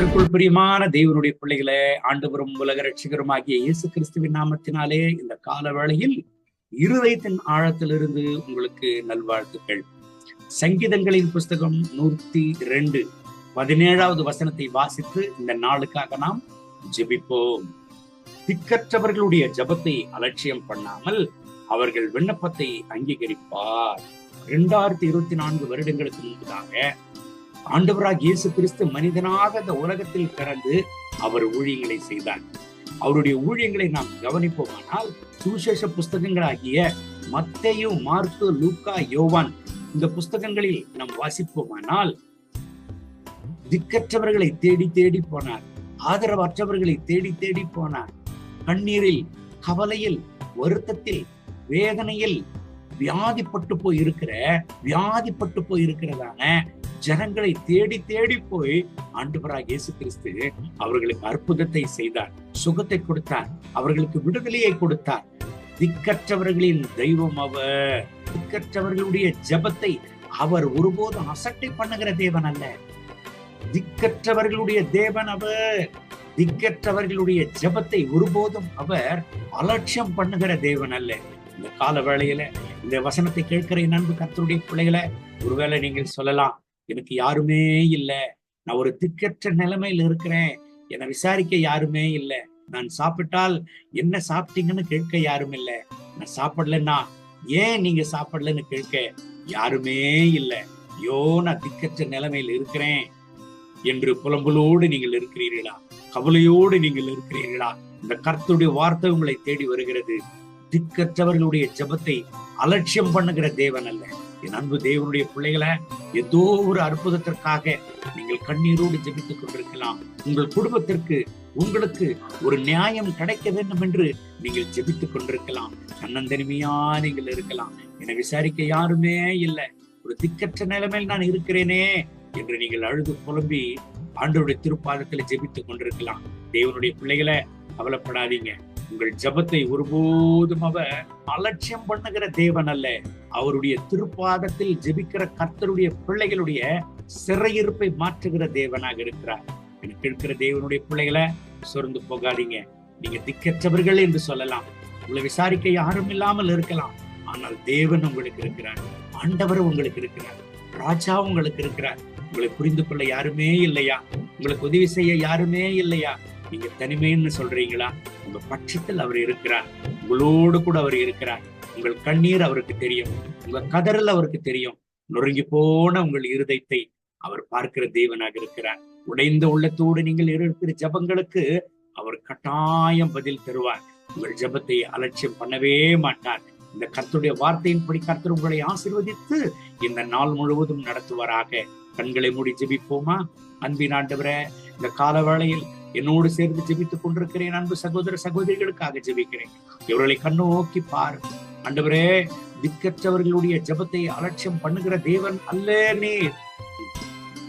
கர்த்தருக்குள் பிரியமான தேவனுடைய பிள்ளைகளே ஆண்டுபுறம் உலக ரட்சிகருமாகிய இயேசு கிறிஸ்துவின் நாமத்தினாலே இந்த கால வேளையில் இருதயத்தின் ஆழத்திலிருந்து உங்களுக்கு நல்வாழ்த்துக்கள். சங்கீதங்களின் புஸ்தகம் நூத்தி ரெண்டு பதினேழாவது வசனத்தை வாசித்து இந்த நாளுக்காக நாம் ஜெபிப்போம். திக்கற்றவர்களுடைய ஜபத்தை அலட்சியம் பண்ணாமல் அவர்கள் விண்ணப்பத்தை அங்கீகரிப்பார். இரண்டாயிரத்தி இருபத்தி நான்கு வருடங்களுக்கு முன்பதாக ஆண்டவராக இயேசு கிறிஸ்து மனிதனாக இந்த உலகத்தில் பிறந்து அவர் ஊழியங்களை செய்தார். அவருடைய ஊழியங்களை நாம் கவனிப்போமானால் சுவிசேஷ புஸ்தகங்களாகிய மத்தையு மார்க்கு லூக்கா யோவான் இந்த புஸ்தகங்களில் நாம் வாசிப்போமானால் திக்கற்றவர்களை தேடி தேடி போனார். ஆதரவற்றவர்களை தேடி தேடி போனார். கண்ணீரில் கவலையில் வருத்தத்தில் வேதனையில் வியாதிப்பட்டு போய் இருக்கிற வியாதிப்பட்டு போய் இருக்கிறதான ஜனங்களை தேடி தேடி போய் ஆண்டவராக இயேசு கிறிஸ்து அவர்களுக்கு அற்புதத்தை செய்தார் சுகத்தை கொடுத்தார் அவர்களுக்கு விடுதலையை கொடுத்தார். திக்கற்றவர்களின் தெய்வம் அவர். திக்கற்றவர்களுடைய ஜபத்தை அவர் ஒருபோதும் அசட்டை பண்ணுகிற தேவன் அல்ல. திக்கற்றவர்களுடைய தேவன் அவர். திக்கற்றவர்களுடைய ஜபத்தை ஒருபோதும் அவர் அலட்சியம் பண்ணுகிற தேவன் அல்ல. இந்த கால வேளையில இந்த வசனத்தை கேட்கிற நண்பு கத்தருடைய பிள்ளைகளை ஒருவேளை நீங்கள் சொல்லலாம் எனக்கு யாருமே இல்லை. நான் ஒரு திக்கற்ற நிலைமையில இருக்கிறேன். என்னை விசாரிக்க யாருமே இல்லை. நான் சாப்பிட்டால் என்ன சாப்பிட்டீங்கன்னு கேட்க யாரும் இல்லை. நான் சாப்பிடலன்னா ஏன் நீங்க சாப்பிடலன்னு கேட்க யாருமே இல்லை. ஐயோ நான் திக்கற்ற நிலைமையில் இருக்கிறேன். என்று புலம்பலோடு நீங்கள் இருக்கிறீர்களா? கவலையோடு நீங்கள் இருக்கிறீர்களா? இந்த கர்த்தருடைய வார்த்தை உங்களை தேடி வருகிறது. திக்கற்றவர்களுடைய ஜபத்தை அலட்சியம் பண்ணுகிற தேவன் அல்ல. என் அன்பு தேவனுடைய பிள்ளைகளை ஏதோ ஒரு அற்புதத்திற்காக நீங்கள் கண்ணீரோடு ஜெபித்துக் கொண்டிருக்கலாம். உங்கள் குடும்பத்திற்கு உங்களுக்கு ஒரு நியாயம் கிடைக்க வேண்டும் என்று நீங்கள் ஜெபித்துக் கொண்டிருக்கலாம். தன்னந்தனிமையா நீங்கள் இருக்கலாம். என்னை விசாரிக்க யாருமே இல்லை. ஒரு திக்கற்ற நிலைமையில் நான் இருக்கிறேனே என்று நீங்கள் அழுது புலம்பி ஆண்டோடைய திருப்பாதத்துல ஜெபித்துக் கொண்டிருக்கலாம். தேவனுடைய பிள்ளைகளை கவலைப்படாதீங்க. உங்கள் ஜபத்தை ஒருபோதும் அவர் அலட்சியம் பண்ணுகிற தேவன் அல்ல. அவருடைய திருப்பாதத்தில் ஜெபிக்கிற கர்த்தருடைய பிள்ளைகளுடைய சிறையிருப்பை மாற்றுகிற தேவனாக இருக்கிறார். எனக்கு இருக்கிற தேவனுடைய பிள்ளைகளை சொர்ந்து போகாதீங்க. நீங்க திக்கற்றவர்கள் என்று சொல்லலாம். உங்களை விசாரிக்க யாரும் இல்லாமல் இருக்கலாம். ஆனால் தேவன் உங்களுக்கு இருக்கிறார். ஆண்டவர் உங்களுக்கு இருக்கிறார். ராஜா உங்களுக்கு இருக்கிறார். உங்களை புரிந்து கொள்ள யாருமே இல்லையா? உங்களுக்கு உதவி செய்ய யாருமே இல்லையா? நீங்க தனிமைன்னு சொல்றீங்களா? உங்க பட்சத்தில் அவர் இருக்கிறார். உங்களோடு கூட அவர் இருக்கிறார். உங்கள் கண்ணீர் அவருக்கு தெரியும். உங்க கதறல் அவருக்கு தெரியும். நொறுங்கி போன உங்கள் இருதயத்தை அவர் பார்க்கிற தேவனாக இருக்கிறார். உடைந்த உள்ளத்தோடு நீங்கள் இருக்கிற ஜபங்களுக்கு அவர் கட்டாயம் பதில் தருவார். உங்கள் ஜபத்தை அலட்சியம் பண்ணவே மாட்டார். இந்த கர்த்தருடைய வார்த்தையின்படி கர்த்தர் உங்களை ஆசிர்வதித்து இந்த நாள் முழுவதும் நடத்துவாராக. கண்களை மூடி ஜெபிப்போமா? அன்பின் ஆண்டவரே இந்த கால வேளையில் என்னோடு சேர்ந்து ஜெபித்துக் கொண்டிருக்கிறேன் அன்பு சகோதர சகோதரிகளுக்காக ஜெபிக்கிறேன். இவர்களை கண்ணோக்கி பார். ஆண்டவரே திக்கற்றவர்களுடைய ஜபத்தை அலட்சியம் பண்ணுகிற தேவன் அல்ல நீர்.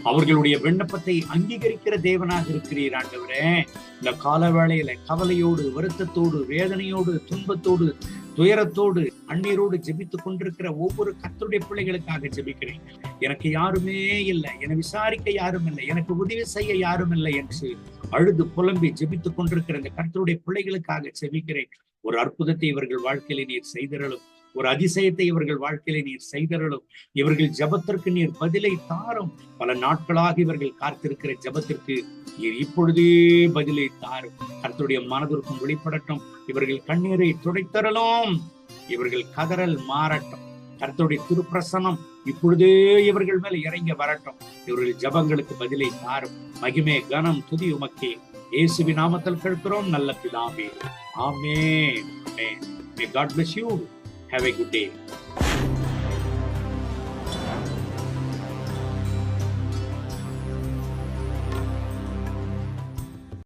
அவர்களுடைய விண்ணப்பத்தை அங்கீகரிக்கிற தேவனாக இருக்கிறீர் ஆண்டவரே. இந்த கால வேளையில கவலையோடு வருத்தத்தோடு வேதனையோடு துன்பத்தோடு துயரத்தோடு அந்நீரோடு ஜெபித்துக் கொண்டிருக்கிற ஒவ்வொரு கத்தருடைய பிள்ளைகளுக்காக ஜெபிக்கிறேன். எனக்கு யாருமே இல்லை. என்னை விசாரிக்க யாரும் இல்லை. எனக்கு உதவி செய்ய யாரும் இல்லை என்று. அழுது புலம்பி ஜெபித்துக் கொண்டிருக்கிற இந்த கர்த்தருடைய பிள்ளைகளுக்காக ஜெபிக்கிறேன். ஒரு அற்புதத்தை இவர்கள் வாழ்க்கையில நீர் செய்தரலும் ஒரு அதிசயத்தை இவர்கள் வாழ்க்கையில நீர் செய்தரலும் இவர்கள் ஜபத்திற்கு நீர் பதிலை தாரும். பல நாட்களாக இவர்கள் காத்திருக்கிற ஜபத்திற்கு நீர் இப்பொழுதே பதிலை தாரும். கர்த்தருடைய மனதிற்கும் வெளிப்படட்டும். இவர்கள் கண்ணீரை துடைத்தரலும். இவர்கள் கதறல் மாறட்டும். கர்த்தருடைய திருப்பிரசனம் இப்பொழுதே இவர்கள் மேல இறங்கி வரட்டும். இவர்கள் ஜபங்களுக்கு பதிலை தாரும். மகிமே கனம் துதி உமக்கே. இயேசுவி நாமத்தில் கேட்கிறோம். நல்ல பிதாவே. ஆமே God bless you have a good day.